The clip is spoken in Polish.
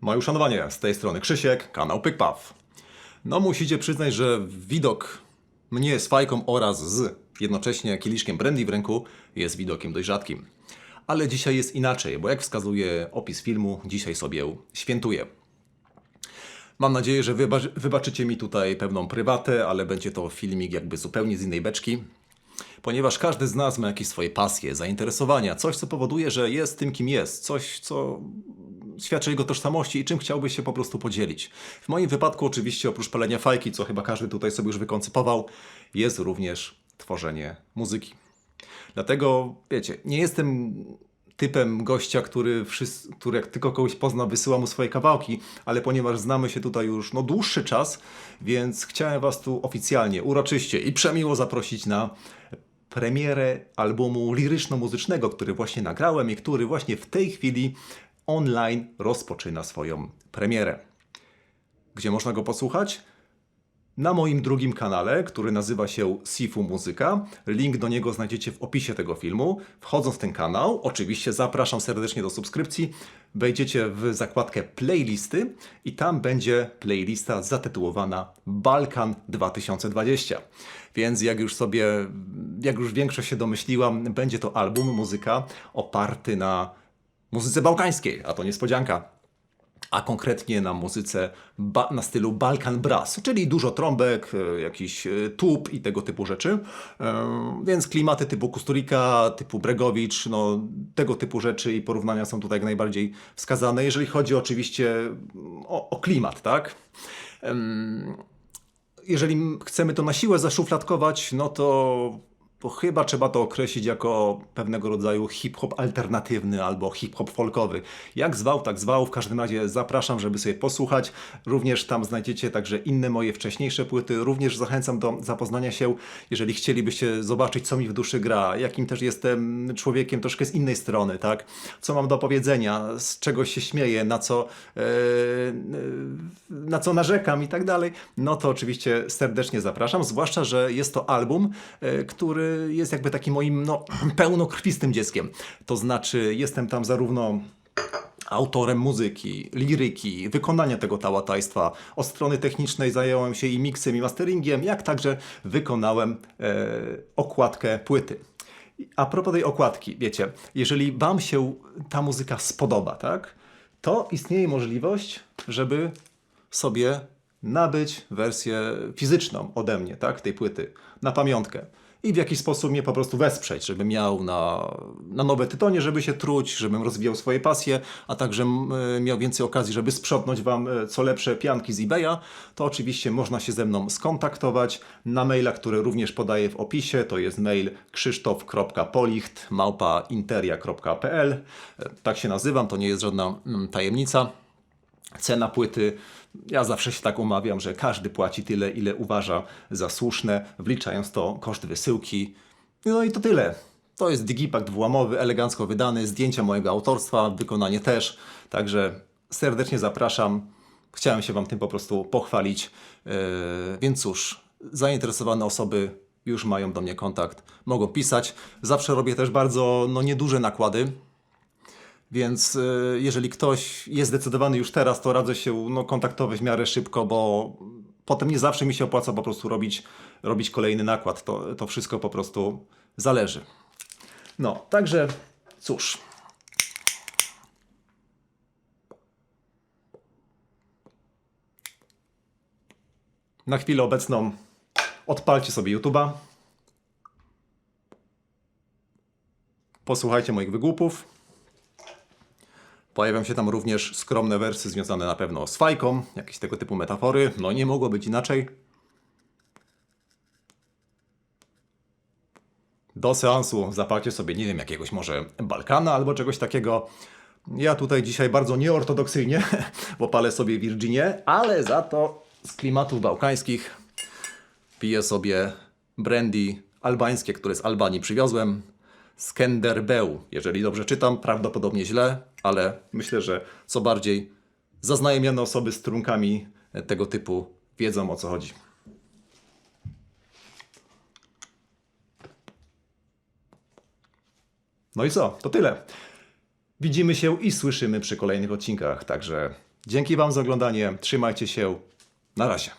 Moje uszanowanie, z tej strony Krzysiek, kanał PykPaw. No musicie przyznać, że widok mnie z fajką oraz z jednocześnie kieliszkiem brandy w ręku jest widokiem dość rzadkim. Ale dzisiaj jest inaczej, bo jak wskazuje opis filmu, dzisiaj sobie świętuję. Mam nadzieję, że wyba- wybaczycie mi tutaj pewną prywatę, ale będzie to filmik jakby zupełnie z innej beczki. Ponieważ każdy z nas ma jakieś swoje pasje, zainteresowania, coś co powoduje, że jest tym kim jest, coś co świadczy o jego tożsamości i czym chciałby się po prostu podzielić. W moim wypadku oczywiście oprócz palenia fajki, co chyba każdy tutaj sobie już wykoncypował, jest również tworzenie muzyki. Dlatego, wiecie, nie jestem typem gościa, który, wszyscy, który jak tylko kogoś pozna, wysyła mu swoje kawałki, ale ponieważ znamy się tutaj już no, dłuższy czas, więc chciałem Was tu oficjalnie, uroczyście i przemiło zaprosić na premierę albumu liryczno-muzycznego, który właśnie nagrałem i który właśnie w tej chwili online rozpoczyna swoją premierę. Gdzie można go posłuchać? na moim drugim kanale, który nazywa się Sifu Muzyka. Link do niego znajdziecie w opisie tego filmu. Wchodząc w ten kanał, oczywiście zapraszam serdecznie do subskrypcji. Wejdziecie w zakładkę playlisty i tam będzie playlista zatytułowana Balkan 2020. Więc jak już sobie, jak już większość się domyśliłam, będzie to album, muzyka oparty na muzyce bałkańskiej, a to niespodzianka a konkretnie na muzyce na stylu Balkan Brass, czyli dużo trąbek, e, jakiś e, tub i tego typu rzeczy. E, Więc klimaty typu Kusturika, typu Bregowicz, no, tego typu rzeczy i porównania są tutaj jak najbardziej wskazane, jeżeli chodzi oczywiście o, o klimat, tak? Jeżeli chcemy to na siłę zaszufladkować, no to, to chyba trzeba to określić jako pewnego rodzaju hip-hop alternatywny albo hip-hop folkowy. Jak zwał, tak zwał. W każdym razie zapraszam, żeby sobie posłuchać. Również tam znajdziecie także inne moje wcześniejsze płyty. Również zachęcam do zapoznania się, jeżeli chcielibyście zobaczyć, co mi w duszy gra, jakim też jestem człowiekiem troszkę z innej strony, tak? Co mam do powiedzenia, z czego się śmieję, na co, e, na co narzekam i tak dalej, no to oczywiście serdecznie zapraszam, zwłaszcza, że jest to album, e, który jest jakby takim moim no, pełnokrwistym dzieckiem. To znaczy jestem tam zarówno autorem muzyki, liryki, wykonania tego tałatajstwa. Od strony technicznej zająłem się i miksem, i masteringiem, jak także wykonałem e, okładkę płyty. A propos tej okładki, wiecie, jeżeli Wam się ta muzyka spodoba, tak, to istnieje możliwość, żeby sobie nabyć wersję fizyczną ode mnie, tak, tej płyty, na pamiątkę. I w jakiś sposób mnie po prostu wesprzeć, żebym miał na, na nowe tytonie, żeby się truć, żebym rozwijał swoje pasje, a także e, miał więcej okazji, żeby sprzątnąć Wam e, co lepsze pianki z eBaya, to oczywiście można się ze mną skontaktować na maila, który również podaję w opisie. To jest mail krzysztof.policht małpa interia.pl. E, Tak się nazywam, to nie jest żadna mm, tajemnica. Cena płyty, ja zawsze się tak umawiam, że każdy płaci tyle, ile uważa za słuszne, wliczając to koszt wysyłki. No i to tyle. To jest digipak dwułamowy, elegancko wydany, zdjęcia mojego autorstwa, wykonanie też. Także serdecznie zapraszam. Chciałem się Wam tym po prostu pochwalić. Yy, więc cóż, zainteresowane osoby już mają do mnie kontakt, mogą pisać. Zawsze robię też bardzo no, nieduże nakłady, więc y, jeżeli ktoś jest zdecydowany już teraz, to radzę się no, kontaktować w miarę szybko, bo potem nie zawsze mi się opłaca po prostu robić, robić kolejny nakład. To, to wszystko po prostu zależy. No, także cóż. Na chwilę obecną odpalcie sobie YouTube'a. Posłuchajcie moich wygłupów. Pojawią się tam również skromne wersy związane na pewno z fajką, jakieś tego typu metafory. No nie mogło być inaczej. Do seansu zapalcie sobie, nie wiem, jakiegoś może Balkana albo czegoś takiego. Ja tutaj dzisiaj bardzo nieortodoksyjnie, bo palę sobie Virginię, ale za to z klimatów bałkańskich piję sobie brandy albańskie, które z Albanii przywiozłem. Skenderbeu, jeżeli dobrze czytam, prawdopodobnie źle, ale myślę, że co bardziej zaznajomione osoby z trunkami tego typu wiedzą o co chodzi. No i co? To tyle. Widzimy się i słyszymy przy kolejnych odcinkach, także Dzięki Wam za oglądanie. Trzymajcie się. Na razie.